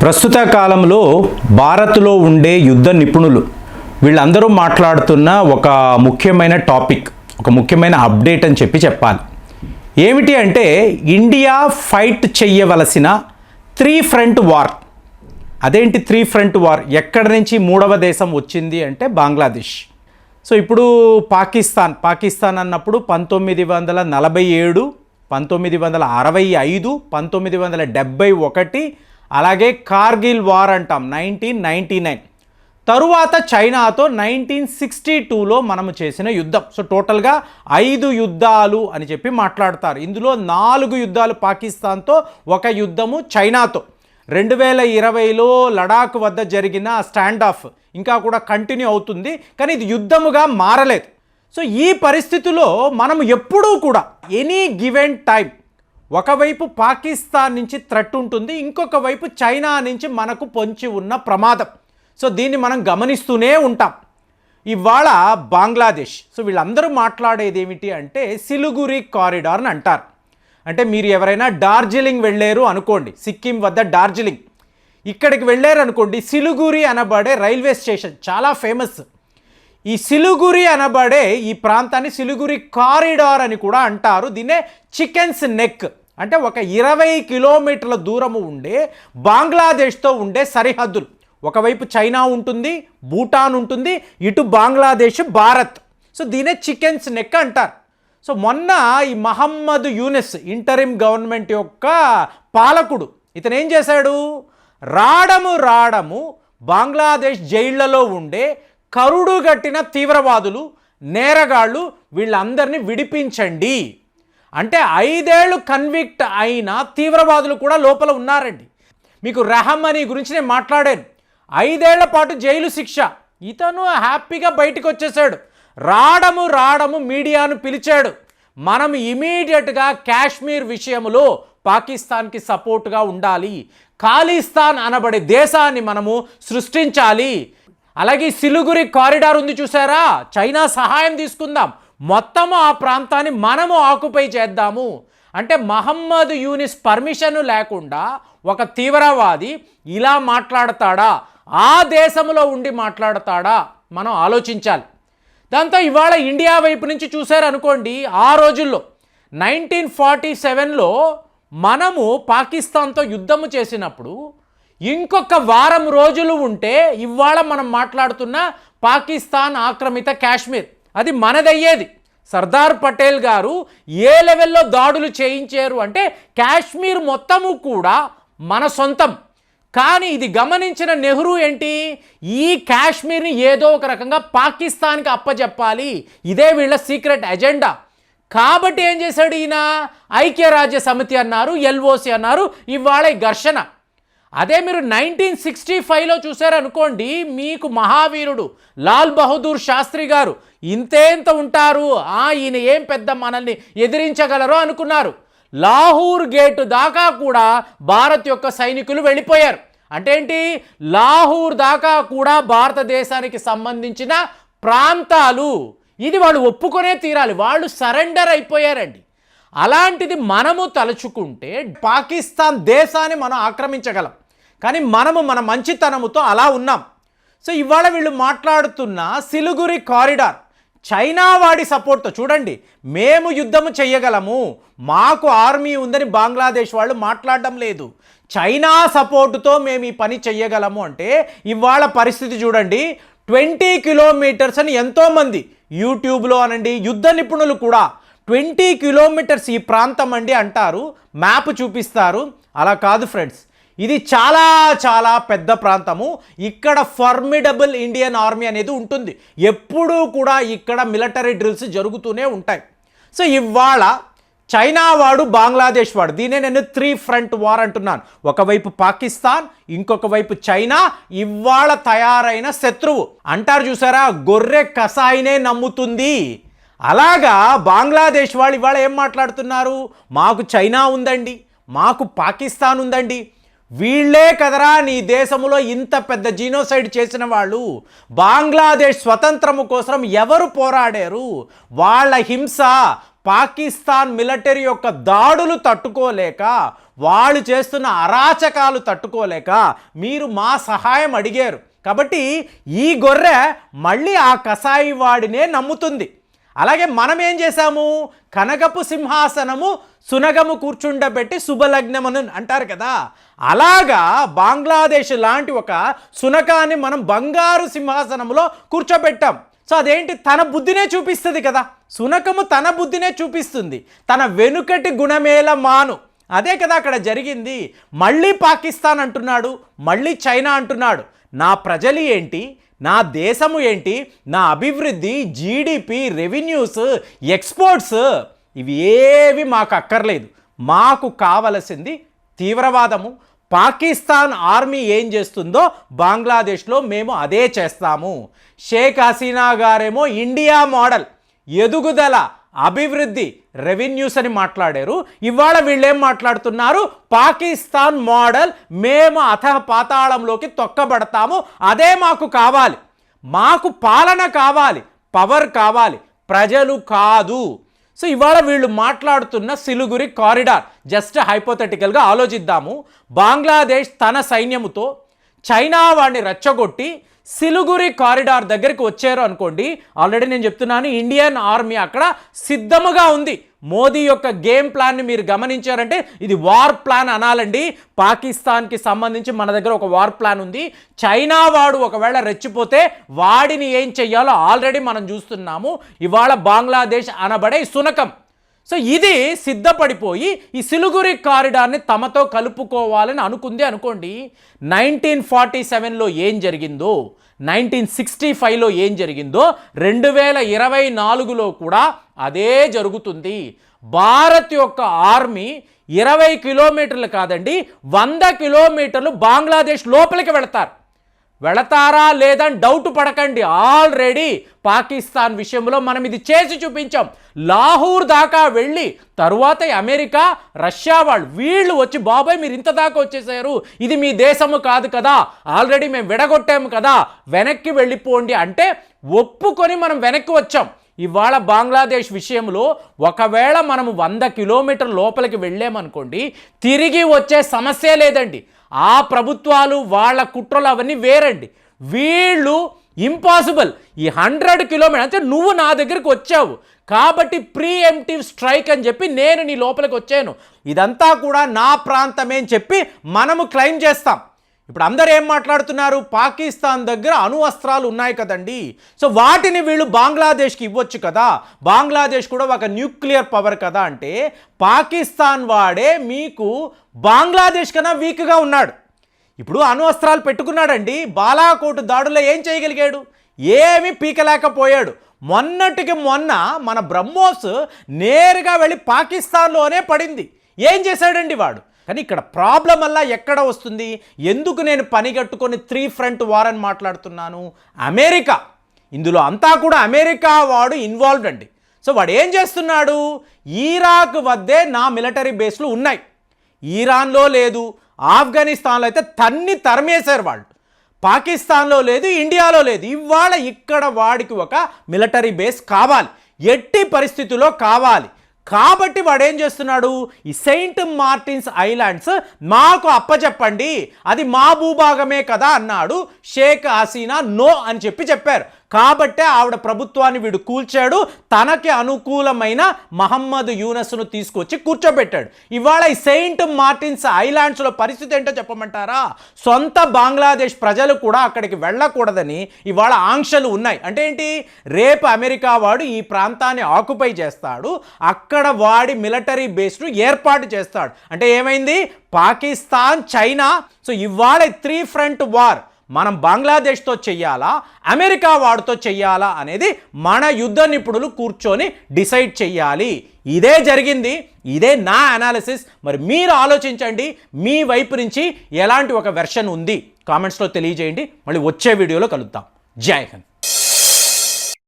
ప్రస్తుత కాలంలో భారత్లో ఉండే యుద్ధ నిపుణులు వీళ్ళందరూ మాట్లాడుతున్న ఒక ముఖ్యమైన టాపిక్ ఒక ముఖ్యమైన అప్డేట్ అని చెప్పి చెప్పాలి. ఏమిటి అంటే ఇండియా ఫైట్ చెయ్యవలసిన త్రీ ఫ్రంట్ వార్. అదేంటి త్రీ ఫ్రంట్ వార్? ఎక్కడి నుంచి మూడవ దేశం వచ్చింది అంటే బంగ్లాదేశ్. సో ఇప్పుడు పాకిస్తాన్ పాకిస్తాన్ అన్నప్పుడు పంతొమ్మిది వందల నలభై ఏడు పంతొమ్మిది వందల అరవై ఐదు పంతొమ్మిది వందల డెబ్భై ఒకటి అలాగే కార్గిల్ వార్ అంటాం నైన్టీన్ నైంటీ నైన్. తరువాత చైనాతో నైన్టీన్ సిక్స్టీ టూలో మనము చేసిన యుద్ధం. సో టోటల్గా ఐదు యుద్ధాలు అని చెప్పి మాట్లాడతారు. ఇందులో నాలుగు యుద్ధాలు పాకిస్తాన్తో ఒక యుద్ధము చైనాతో. రెండు వేల ఇరవైలో లడాక్ వద్ద జరిగిన స్టాండ్ ఆఫ్ ఇంకా కూడా కంటిన్యూ అవుతుంది కానీ ఇది యుద్ధముగా మారలేదు. సో ఈ పరిస్థితిలో మనం ఎప్పుడూ కూడా ఎనీ గివెన్ టైం ఒకవైపు పాకిస్తాన్ నుంచి థ్రెట్ ఉంటుంది ఇంకొక వైపు చైనా నుంచి మనకు పొంచి ఉన్న ప్రమాదం. సో దీన్ని మనం గమనిస్తూనే ఉంటాం. ఇవాళ బంగ్లాదేశ్ సో వీళ్ళందరూ మాట్లాడేది ఏమిటి అంటే సిలుగురి కారిడార్ అని అంటారు. అంటే మీరు ఎవరైనా డార్జిలింగ్ వెళ్ళారు అనుకోండి సిక్కిం వద్ద డార్జిలింగ్. ఇక్కడికి వెళ్ళారు అనుకోండి సిలుగురి అనబడే రైల్వే స్టేషన్ చాలా ఫేమస్ ఈ సిలుగురి అనబడే ఈ ప్రాంతాన్ని సిలుగురి కారిడార్ అని కూడా అంటారు. దీన్నే చికెన్స్ నెక్ అంటే ఒక ఇరవై కిలోమీటర్ల దూరము ఉండే బంగ్లాదేశ్తో ఉండే సరిహద్దులు. ఒకవైపు చైనా ఉంటుంది భూటాన్ ఉంటుంది ఇటు బంగ్లాదేశ్ భారత్. సో దీనే చికెన్స్ నెక్ అంటారు. సో మొన్న ఈ మహమ్మద్ యూనిస్ ఇంటరిమ్ గవర్నమెంట్ యొక్క పాలకుడు ఇతను ఏం చేశాడు? రాడము రాడము బంగ్లాదేశ్ జైళ్ళలో ఉండే కరుడు గట్టిన తీవ్రవాదులు నేరగాళ్ళు వీళ్ళందరినీ విడిపించండి. అంటే ఐదేళ్ళు కన్విక్ట్ అయిన తీవ్రవాదులు కూడా లోపల ఉన్నారండి. మీకు రెహమనీ గురించి నేను మాట్లాడాను. ఐదేళ్ళ పాటు జైలు శిక్ష. ఇతను హ్యాపీగా బయటకు వచ్చేసాడు రాడము రాడము మీడియాను పిలిచాడు. మనం ఇమీడియట్గా కాశ్మీర్ విషయంలో పాకిస్తాన్కి సపోర్ట్గా ఉండాలి. ఖాళీస్థాన్ అనబడే దేశాన్ని మనము సృష్టించాలి. అలాగే సిలుగురి కారిడార్ ఉంది చూసారా? చైనా సహాయం తీసుకుందాం. మొత్తము ఆ ప్రాంతాన్ని మనము ఆక్యుపై చేద్దాము. అంటే మహమ్మద్ యూనిస్ పర్మిషన్ లేకుండా ఒక తీవ్రవాది ఇలా మాట్లాడతాడా? ఆ దేశంలో ఉండి మాట్లాడతాడా? మనం ఆలోచించాలి. దాంతో ఇవాళ ఇండియా వైపు నుంచి చూశారనుకోండి ఆ రోజుల్లో నైన్టీన్ ఫార్టీ సెవెన్లో మనము పాకిస్తాన్తో యుద్ధము చేసినప్పుడు ఇంకొక వారం రోజులు ఉంటే ఇవాళ మనం మాట్లాడుతున్న పాకిస్తాన్ ఆక్రమిత కాశ్మీర్. అది మనదయ్యేది. సర్దార్ పటేల్ గారు ఏ లెవెల్లో దాడులు చేయించారు అంటే కాశ్మీర్ మొత్తము కూడా మన సొంతం. కానీ ఇది గమనించిన నెహ్రూ ఏంటి? ఈ కాశ్మీర్ని ఏదో ఒక రకంగా పాకిస్తాన్కి అప్పచెప్పాలి ఇదే వీళ్ళ సీక్రెట్ ఎజెండా. కాబట్టి ఏం చేశాడు ఈయన? ఐక్యరాజ్య సమితి అన్నారు ఎల్ఓసి అన్నారు ఇవాళ ఈ ఘర్షణ. అదే మీరు నైన్టీన్ సిక్స్టీ ఫైవ్లో చూసారనుకోండి మీకు మహావీరుడు లాల్ బహదూర్ శాస్త్రి గారు ఇంతేంత ఉంటారు ఈయన ఏం పెద్ద మనల్ని ఎదిరించగలరో అనుకున్నారు. లాహూర్ గేటు దాకా కూడా భారత్ యొక్క సైనికులు వెళ్ళిపోయారు. అంటే ఏంటి? లాహూర్ దాకా కూడా భారతదేశానికి సంబంధించిన ప్రాంతాలు. ఇది వాళ్ళు ఒప్పుకొనే తీరాలి వాళ్ళు సరెండర్ అయిపోయారండి. అలాంటిది మనము తలుచుకుంటే పాకిస్తాన్ దేశాన్ని మనం ఆక్రమించగలం. కానీ మనము మన మంచితనముతో అలా ఉన్నాం. సో ఇవాళ వీళ్ళు మాట్లాడుతున్న సిలుగురి కారిడార్ చైనా వాడి సపోర్ట్తో చూడండి మేము యుద్ధము చెయ్యగలము మాకు ఆర్మీ ఉందని బంగ్లాదేశ్ వాళ్ళు మాట్లాడడం లేదు. చైనా సపోర్టుతో మేము ఈ పని చెయ్యగలము అంటే ఇవాళ పరిస్థితి చూడండి ట్వంటీ కిలోమీటర్స్ అని ఎంతోమంది యూట్యూబ్లో అనండి యుద్ధ నిపుణులు కూడా ట్వంటీ కిలోమీటర్స్ ఈ ప్రాంతం అండి అంటారు మ్యాప్ చూపిస్తారు. అలా కాదు ఫ్రెండ్స్ ఇది చాలా చాలా పెద్ద ప్రాంతము. ఇక్కడ ఫర్మిడబుల్ ఇండియన్ ఆర్మీ అనేది ఉంటుంది. ఎప్పుడూ కూడా ఇక్కడ మిలిటరీ డ్రిల్స్ జరుగుతూనే ఉంటాయి. సో ఇవాళ చైనా వాడు బంగ్లాదేశ్ వాడు దీనే నేను త్రీ ఫ్రంట్ వార్ అంటున్నాను. ఒకవైపు పాకిస్తాన్ ఇంకొక వైపు చైనా ఇవాళ తయారైన శత్రువు. అంటారు చూసారా? గొర్రె కసాయినే నమ్ముతుంది. అలాగా బంగ్లాదేశ్ వాళ్ళు ఇవాళ ఏం మాట్లాడుతున్నారు? మాకు చైనా ఉందండి మాకు పాకిస్తాన్ ఉందండి వీళ్ళే కదరా నీ దేశంలో ఇంత పెద్ద జీనోసైడ్ చేసిన వాళ్ళు? బంగ్లాదేశ్ స్వతంత్రము కోసం ఎవరు పోరాడారు? వాళ్ళ హింస పాకిస్తాన్ మిలిటరీ యొక్క దాడులు తట్టుకోలేక వాళ్ళు చేస్తున్న అరాచకాలు తట్టుకోలేక మీరు మా సహాయం అడిగారు. కాబట్టి ఈ గొర్రె మళ్ళీ ఆ కసాయి వాడినే నమ్ముతుంది. అలాగే మనం ఏం చేశాము? కనకపు సింహాసనము సునగము కూర్చుండబెట్టి శుభలగ్నమను అంటారు కదా. అలాగా బంగ్లాదేశ్ లాంటి ఒక సునకాన్ని మనం బంగారు సింహాసనంలో కూర్చోబెట్టాం. సో అదేంటి? తన బుద్ధినే చూపిస్తుంది కదా. సునకము తన బుద్ధినే చూపిస్తుంది. తన వెనుకటి గుణమేల మాను. అదే కదా అక్కడ జరిగింది. మళ్ళీ పాకిస్తాన్ అంటున్నాడు మళ్ళీ చైనా అంటున్నాడు. నా ప్రజలు ఏంటి? నా దేశము ఏంటి? నా అభివృద్ధి జీడిపి రెవెన్యూస్ ఎక్స్పోర్ట్స్ ఇవి ఏవి మాకు అక్కర్లేదు. మాకు కావలసింది తీవ్రవాదము. పాకిస్తాన్ ఆర్మీ ఏం చేస్తుందో బంగ్లాదేశ్లో మేము అదే చేస్తాము. షేక్ హసీనా గారేమో ఇండియా మోడల్ ఎదుగుదల అభివృద్ధి రెవెన్యూస్ అని మాట్లాడారు. ఇవాళ వీళ్ళేం మాట్లాడుతున్నారు? పాకిస్తాన్ మోడల్ మేము అథ పాతాళంలోకి తొక్కబడతాము. అదే మాకు కావాలి. మాకు పాలన కావాలి. పవర్ కావాలి. ప్రజలు కాదు. సో ఇవాళ వీళ్ళు మాట్లాడుతున్న సిలుగురి కారిడార్. జస్ట్ హైపోథెటికల్గా ఆలోచిద్దాము. బంగ్లాదేశ్ తన సైన్యముతో చైనా వాడిని రెచ్చగొట్టి సిలుగురి కారిడార్ దగ్గరికి వచ్చారు అనుకోండి. ఆల్రెడీ నేను చెప్తున్నాను ఇండియన్ ఆర్మీ అక్కడ సిద్ధముగా ఉంది. మోదీ యొక్క గేమ్ ప్లాన్ని మీరు గమనించారంటే ఇది వార్ ప్లాన్ అనాలండి. పాకిస్తాన్కి సంబంధించి మన దగ్గర ఒక వార్ ప్లాన్ ఉంది. చైనా వాడు ఒకవేళ రెచ్చిపోతే వాడిని ఏం చెయ్యాలో ఆల్రెడీ మనం చూస్తున్నాము. ఇవాళ బంగ్లాదేశ్ అనబడే సునకం. సో ఇది సిద్ధపడిపోయి ఈ సిలుగురి కారిడార్ని తమతో కలుపుకోవాలని అనుకుంది అనుకోండి. నైన్టీన్ ఫార్టీ సెవెన్లో ఏం జరిగిందో నైన్టీన్ సిక్స్టీ ఫైవ్లో ఏం జరిగిందో రెండు వేల ఇరవై నాలుగులో కూడా అదే జరుగుతుంది. భారత్ యొక్క ఆర్మీ ఇరవై కిలోమీటర్లు కాదండి వంద కిలోమీటర్లు బంగ్లాదేశ్ లోపలికి వెళతారు. వెళతారా లేదని డౌట్ పడకండి. ఆల్రెడీ పాకిస్తాన్ విషయంలో మనం ఇది చేసి చూపించాం. లాహూర్ దాకా వెళ్ళి తరువాత అమెరికా రష్యా వాళ్ళు వీళ్ళు వచ్చి బాబాయ్ మీరు ఇంత దాకా వచ్చేసారు. ఇది మీ దేశము కాదు కదా. ఆల్రెడీ మేము విడగొట్టాము కదా. వెనక్కి వెళ్ళిపోండి. అంటే ఒప్పుకొని మనం వెనక్కి వచ్చాం. ఇవాళ బంగ్లాదేశ్ విషయంలో ఒకవేళ మనము వంద కిలోమీటర్ లోపలికి వెళ్ళామనుకోండి తిరిగి వచ్చే సమస్య లేదండి. ఆ ప్రభుత్వాలు వాళ్ళ కుట్రలు అవన్నీ వేరండి. వీళ్ళు ఇంపాసిబుల్ ఈ హండ్రెడ్ కిలోమీటర్ అంటే నువ్వు నా దగ్గరికి వచ్చావు. కాబట్టి ప్రీ ఎంటివ్ స్ట్రైక్ అని చెప్పి నేను నీ లోపలికి వచ్చాను. ఇదంతా కూడా నా ప్రాంతమే అని చెప్పి మనము క్లెయిమ్ చేస్తాం. ఇప్పుడు అందరు ఏం మాట్లాడుతున్నారు? పాకిస్తాన్ దగ్గర అణు అస్త్రాలు ఉన్నాయి కదండి. సో వాటిని వీళ్ళు బంగ్లాదేశ్కి ఇవ్వచ్చు కదా. బంగ్లాదేశ్ కూడా ఒక న్యూక్లియర్ పవర్ కదా అంటే పాకిస్తాన్ వాడే మీకు బంగ్లాదేశ్ కన్నా వీక్గా ఉన్నాడు. ఇప్పుడు అణు అస్త్రాలు పెట్టుకున్నాడండి. బాలాకోట్ దాడుల్లో ఏం చేయగలిగాడు? ఏమీ పీకలేకపోయాడు. మొన్నటికి మొన్న మన బ్రహ్మోస్ నేరుగా వెళ్ళి పాకిస్తాన్లోనే పడింది. ఏం చేశాడండి వాడు? కానీ ఇక్కడ ప్రాబ్లం అలా ఎక్కడ వస్తుంది? ఎందుకు నేను పని కట్టుకొని త్రీ ఫ్రంట్ వార్ అని మాట్లాడుతున్నాను? అమెరికా. ఇందులో అంతా కూడా అమెరికా వాడు ఇన్వాల్వ్డ్ అండి. సో వాడు ఏం చేస్తున్నాడు? ఈరాక్ వద్దే నా మిలిటరీ బేస్లు ఉన్నాయి. ఈరాన్లో లేదు ఆఫ్ఘనిస్తాన్లో అయితే తన్ని తరిమేశారు వాళ్ళు. పాకిస్తాన్లో లేదు ఇండియాలో లేదు. ఇవాళ ఇక్కడ వాడికి ఒక మిలిటరీ బేస్ కావాలి. ఎట్టి పరిస్థితుల్లో కావాలి. కాబట్టి వాడు ఏం చేస్తున్నాడు? ఈ సెయింట్ మార్టిన్స్ ఐలాండ్స్ మాకు అప్పచెప్పండి అది మా భూభాగమే కదా అన్నాడు షేక్ హసీనా నో అని చెప్పి చెప్పారు. కాబట్టే ఆవిడ ప్రభుత్వాన్ని వీడు కూల్చాడు తనకి అనుకూలమైన మహమ్మద్ యూనస్ను తీసుకొచ్చి కూర్చోబెట్టాడు. ఇవాళ ఈ సెయింట్ మార్టిన్స్ ఐలాండ్స్లో పరిస్థితి ఏంటో చెప్పమంటారా? సొంత బంగ్లాదేశ్ ప్రజలు కూడా అక్కడికి వెళ్ళకూడదని ఇవాళ ఆంక్షలు ఉన్నాయి. అంటే ఏంటి? రేపు అమెరికా వాడు ఈ ప్రాంతాన్ని ఆక్యుపై చేస్తాడు అక్కడ వాడి మిలిటరీ బేస్ను ఏర్పాటు చేస్తాడు. అంటే ఏమైంది? పాకిస్తాన్ చైనా. సో ఇవాళ త్రీ ఫ్రంట్ వార్. మనం బంగ్లాదేశ్తో చెయ్యాలా? అమెరికా వాడితో చెయ్యాలా? అనేది మన యుద్ధ నిపుణులు కూర్చొని డిసైడ్ చెయ్యాలి. ఇదే జరిగింది. ఇదే నా అనాలిసిస్ మరి మీరు ఆలోచించండి. మీ వైపు నుంచి ఎలాంటి ఒక వెర్షన్ ఉంది? కామెంట్స్లో తెలియజేయండి. మళ్ళీ వచ్చే వీడియోలో కలుద్దాం. జై హింద్.